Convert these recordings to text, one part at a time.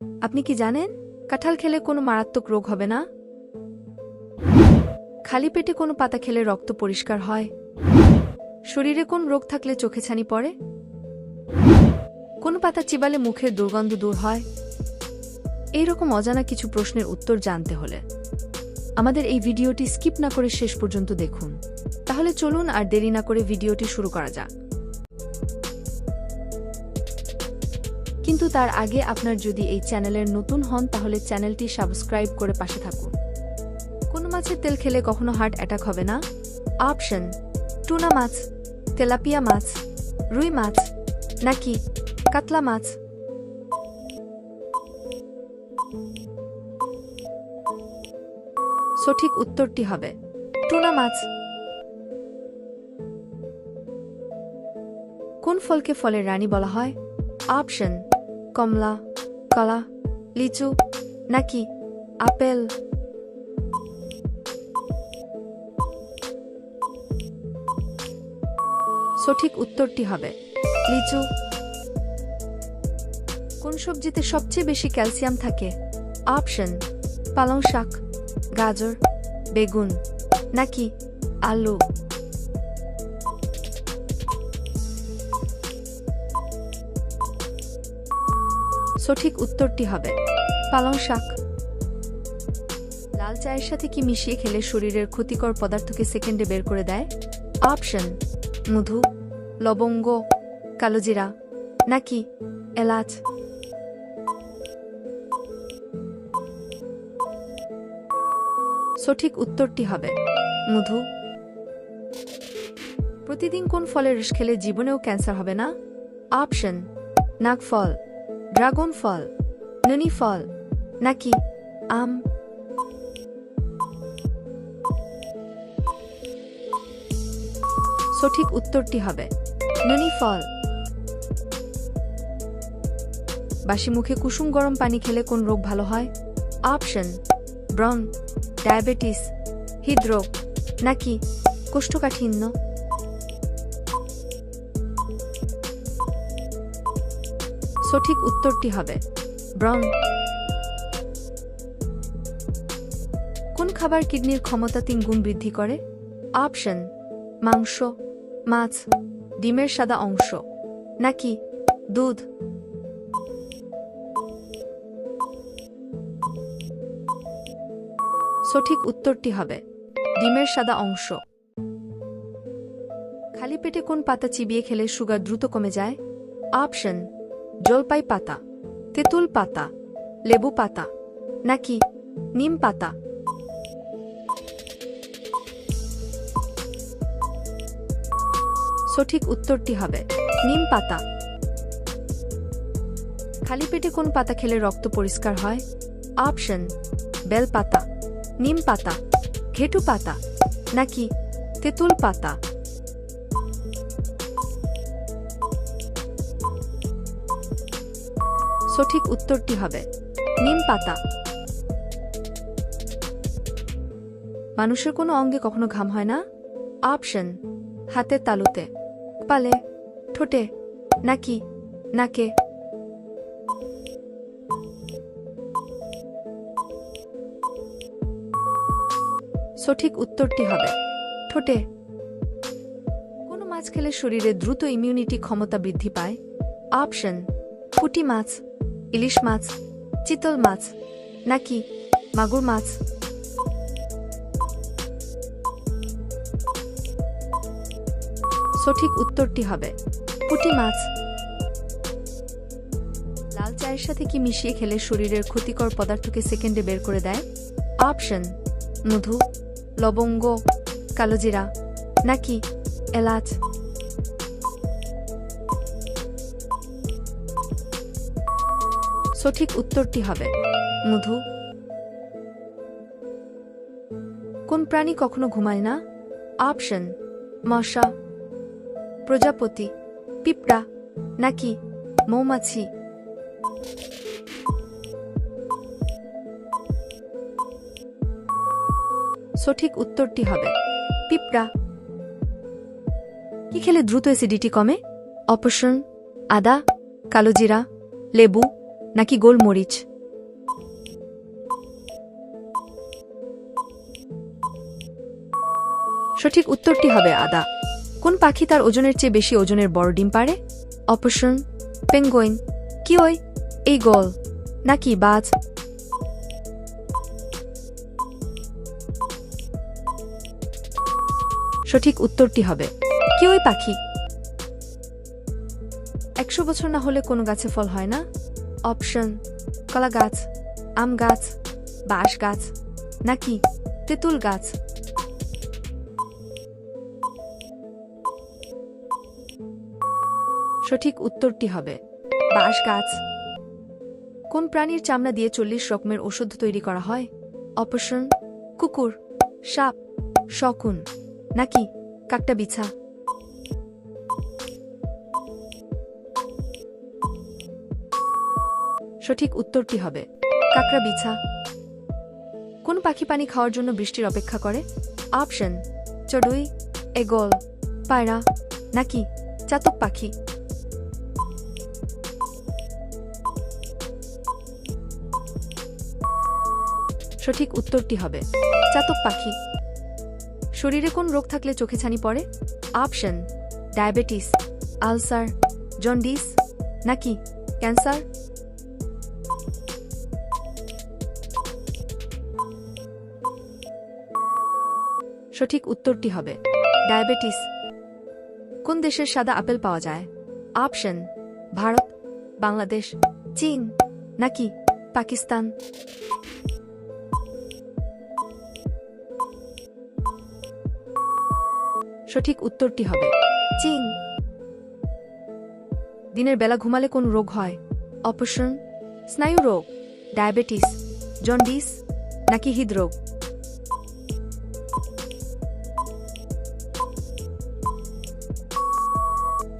আপনি কি জানেন? কাঁঠাল খেলে কোনো মারাত্মক রোগ হবে না? খালি পেটে কোনো পাতা খেলে রক্ত পরিষ্কার হয়? শরীরে কোন রোগ থাকলে চোখে ছানি পড়ে? কোন পাতা চিবালে মুখের দুর্গন্ধ দূর হয়? এই রকম অজানা কিছু প্রশ্নের উত্তর জানতে হলে আমাদের এই ভিডিওটি স্কিপ না করে শেষ পর্যন্ত দেখুন। তাহলে চলুন আর দেরি না করে ভিডিওটি শুরু করা যাক। কিন্তু তার আগে আপনার যদি এই চ্যানেলের নতুন হন, তাহলে চ্যানেলটি সাবস্ক্রাইব করে পাশে থাকুন। কোনো মাছের তেল খেলে কখনো হার্ট অ্যাটাক হবে না? অপশন, টুনা মাছ, তেলাপিয়া মাছ, রুই মাছ, নাকি কাতলা মাছ। সঠিক উত্তরটি হবে, টুনা মাছ। কোন ফলকে ফলের রানী বলা হয়? অপশন কমলা, কলা, লিচু, নাকি আপেল? সঠিক উত্তরটি হবে লিচু। কোন সবজিতে সবচেয়ে বেশি ক্যালসিয়াম থাকে? অপশন, পালং শাক, গাজর, বেগুন, নাকি আলু? সঠিক উত্তরটি হবে পালং শাক। লাল চায়ের সাথে কি মিশিয়ে খেলে শরীরের ক্ষতিকর পদার্থকে সেকেন্ডে বের করে দেয়? অপশন মধু, লবঙ্গ কালোজিরা নাকি এলাচ? সঠিক উত্তরটি হবে মধু। প্রতিদিন কোন ফলের রস খেলে জীবনেও ক্যান্সার হবে না? অপশন নাগফল। ড্রাগন ফল ননি ফল নাকি আম সঠিক উত্তরটি হবে ননি ফল বাসি মুখে কুসুম গরম পানি খেলে কোন রোগ ভালো হয়? অপশন ব্রন ডায়াবেটিস, হৃদরোগ, নাকি কোষ্ঠকাঠিন্য? সঠিক উত্তরটি হবে ব্রন কোন খাবার কিডনির ক্ষমতা তিন গুণ বৃদ্ধি করে? অপশন, মাংস, মাছ, ডিমের সাদা অংশ, নাকি দুধ? সঠিক উত্তরটি হবে ডিমের সাদা অংশ। খালি পেটে কোন পাতা চিবিয়ে খেলে সুগার দ্রুত কমে যায়? অপশন জলপাই পাতা, তেঁতুল পাতা, লেবু পাতা, নাকি নিম পাতা? সঠিক উত্তরটি হবে নিম পাতা। খালি পেটে কোন পাতা খেলে রক্ত পরিষ্কার হয়? অপশন, বেল পাতা, নিম পাতা, ঘেটু পাতা, নাকি তেঁতুল পাতা? সঠিক উত্তরটি হবে নিম পাতা। মানুষের কোনো অঙ্গে কখনো ঘাম হয় না? অপশন হাতের তালুতে। পালে ঠোঁটে, নাকি নাকে। সঠিক উত্তরটি হবে ঠোঁটে। কোন মাছ খেলে শরীরে দ্রুত ইমিউনিটি ক্ষমতা বৃদ্ধি পায়? অপশন পুঁটি মাছ। ইলিশ মাছ, চিতল মাছ, নাকি মাগুর মাছ? সঠিক উত্তরটি হবে, পুঁটি মাছ। লাল চায়ের সাথে কি মিশিয়ে খেলে শরীরের ক্ষতিকর পদার্থকে সেকেন্ডে বের করে দেয়? অপশন, মধু, লবঙ্গ, কালোজিরা, নাকি এলাচ? সঠিক উত্তরটি হবে। মধু। কোন প্রাণী কখনো ঘুমায় না? অপশন, মশা, প্রজাপতি, পিঁপড়া, নাকি মৌমাছি। সঠিক উত্তরটি হবে, পিঁপড়া। কি খেলে দ্রুত অ্যাসিডিটি কমে? অপশন, আদা, কালোজিরা, লেবু নাকি গোলমরিচ? সঠিক উত্তরটি হবে আদা। কোন পাখি তার ওজনের চেয়ে বেশি ওজনের বড় ডিম পারে অপশন, পেঙ্গুইন। কি ওই? এই গোল। নাকি বাজ? সঠিক উত্তরটি হবে। কি ওই পাখি? একশো বছর না হলে কোনো গাছে ফল হয় না? অপশন, কলা গাছ, আম গাছ, বাঁশ গাছ, নাকি তেঁতুল গাছ? সঠিক উত্তরটি হবে, বাঁশ গাছ। কোন প্রাণীর চামড়া দিয়ে চল্লিশ রকমের ওষুধ তৈরি করা হয়? অপশন, কুকুর, সাপ, শকুন, নাকি কাকটা বিছা? সঠিক উত্তরটি হবে? কাকড়া বিছা। কোন পাখি পানি খাওয়ার জন্য বৃষ্টির অপেক্ষা করে? অপশন, চড়ুই, এগোল, পায়রা, নাকি চাতক পাখি। সঠিক উত্তরটি হবে? চাতক পাখি। শরীরে কোন রোগ থাকলে চোখে ছানি পড়ে? অপশন, ডায়াবেটিস, আলসার, জন্ডিস, নাকি ক্যান্সার? সঠিক উত্তরটি হবে ডায়াবেটিস। কোন দেশের সাদা আপেল পাওয়া যায়? অপশন, ভারত, বাংলাদেশ, চীন, নাকি পাকিস্তান? সঠিক উত্তরটি হবে চীন। দিনের বেলা ঘুমালে কোন রোগ হয়? অপশন, স্নায়ু রোগ, ডায়াবেটিস, জন্ডিস, নাকি হৃদরোগ?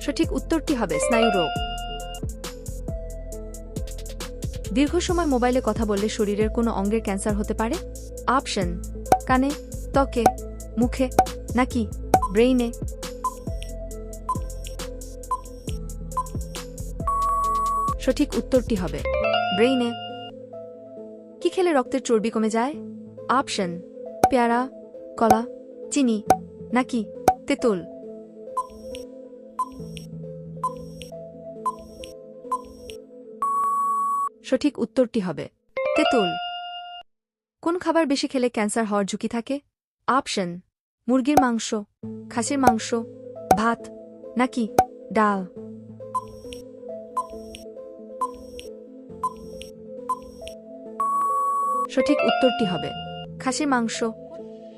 সঠিক উত্তরটি হবে স্নায়ু রোগ। দীর্ঘ সময় মোবাইলে কথা বললে শরীরের কোনো অঙ্গের ক্যান্সার হতে পারে? অপশন, কানে, ত্বকে, মুখে, নাকি ব্রেইনে? সঠিক উত্তরটি হবে ব্রেইনে। কি খেলে রক্তের চর্বি কমে যায়? অপশন, পেয়ারা, কলা, চিনি, নাকি তেঁতুল? সঠিক উত্তরটি হবে। তেঁতুল। কোন খাবার বেশি খেলে ক্যান্সার হওয়ার ঝুঁকি থাকে? অপশন, মুরগির মাংস, খাসির মাংস, ভাত, নাকি ডাল? সঠিক উত্তরটি হবে। খাসির মাংস।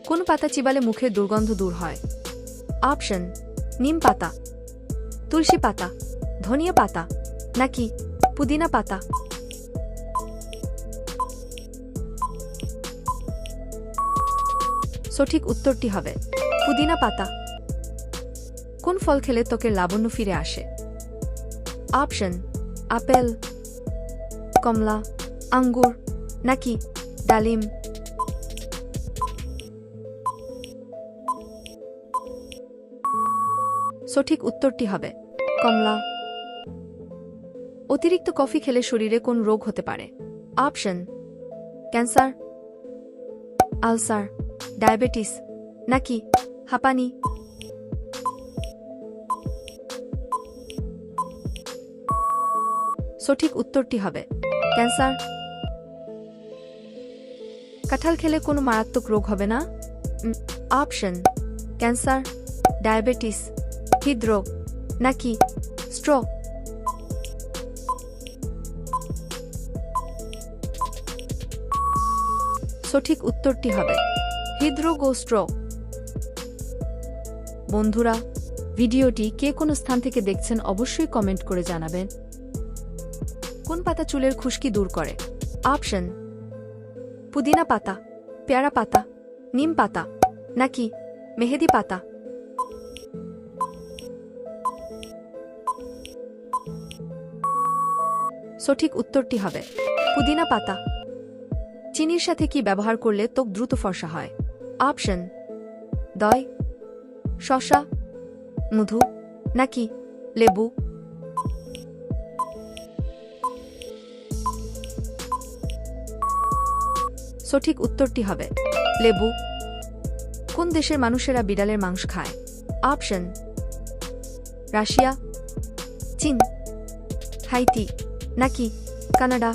কোন পাতা চিবালে মুখের দুর্গন্ধ দূর হয়? অপশন, নিম পাতা, তুলসী পাতা, ধনিয়া পাতা, নাকি পুদিনা পাতা? সঠিক উত্তরটি হবে পুদিনা পাতা। কোন ফল খেলে ত্বকের লাবণ্য ফিরে আসে? অপশন, আপেল, কমলা, আঙ্গুর, নাকি ডালিম? সঠিক উত্তরটি হবে কমলা। অতিরিক্ত কফি খেলে শরীরে কোন রোগ হতে পারে? Option, cancer, ulcer. ডায়াবেটিস, নাকি হাঁপানি? সঠিক উত্তরটি হবে, ক্যান্সার। কাঁঠাল খেলে কোনো মারাত্মক রোগ হবে না? অপশন ক্যান্সার, ডায়াবেটিস, হৃদরোগ, নাকি স্ট্রোক সঠিক উত্তরটি হবে হৃদরোগ ও স্ট্রোক বন্ধুরা, ভিডিওটি কে কোন স্থান থেকে দেখছেন অবশ্যই কমেন্ট করে জানাবেন। কোন পাতা চুলের খুশকি দূর করে? অপশন পুদিনা পাতা, পেয়ারা পাতা, নিম পাতা, নাকি মেহেদি পাতা? সঠিক উত্তরটি হবে, পুদিনা পাতা। চিনির সাথে কি ব্যবহার করলে ত্বক দ্রুত ফর্সা হয়? অপশন দয় শশা মধু নাকি লেবু সঠিক উত্তরটি হবে লেবু। কোন দেশের মানুষেরা বিড়ালের মাংস খায়? অপশন রাশিয়া, চীন, হাইতি, নাকি কানাডা?